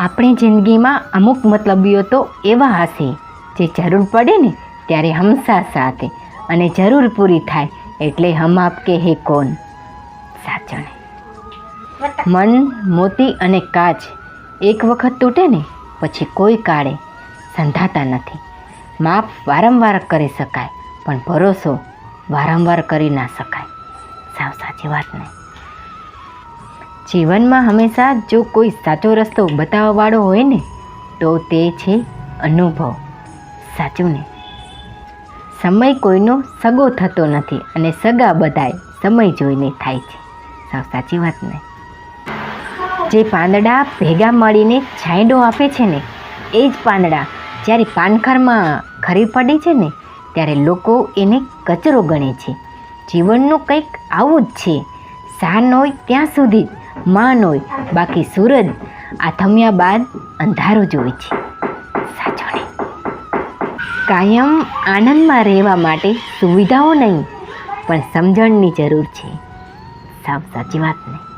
આપણી જિંદગીમાં અમુક મતલબીઓ તો એવા હશે, જે જરૂર પડે ને ત્યારે હમસા સાથે અને જરૂર પૂરી થાય એટલે હમ આપકે હે કોણ? સાચણે મન, મોતી અને કાચ એક વખત તૂટે ને પછી કોઈ કાળે સંધાતા નથી. માપ વારંવાર કરી શકાય, પણ ભરોસો વારંવાર કરી ના શકાય. સાવ સાચી વાત ને. જીવનમાં હંમેશા જો કોઈ સાચો રસ્તો બતાવવાવાળો હોય ને, તો તે છે અનુભવ. સાચું ને? સમય કોઈનો સગો થતો નથી અને સગા બધાય સમય જોઈને થાય છે. સાવ સાચી વાત ને? જે પાંદડા ભેગા મળીને છાંયડો આપે છે ને, એ જ પાંદડા જ્યારે પાનખરમાં ખરી પડે છે ને, ત્યારે લોકો એને કચરો ગણે છે. જીવનનું કંઈક આવું જ છે. સાન હોય ત્યાં સુધી માન હોય બાકી સૂરજ થમ્યા બાદ અંધારું જ હોય છે. સાચો કાયમ આનંદમાં રહેવા માટે સુવિધાઓ નહીં, પણ સમજણની જરૂર છે. સાવ સાચી વાત ને?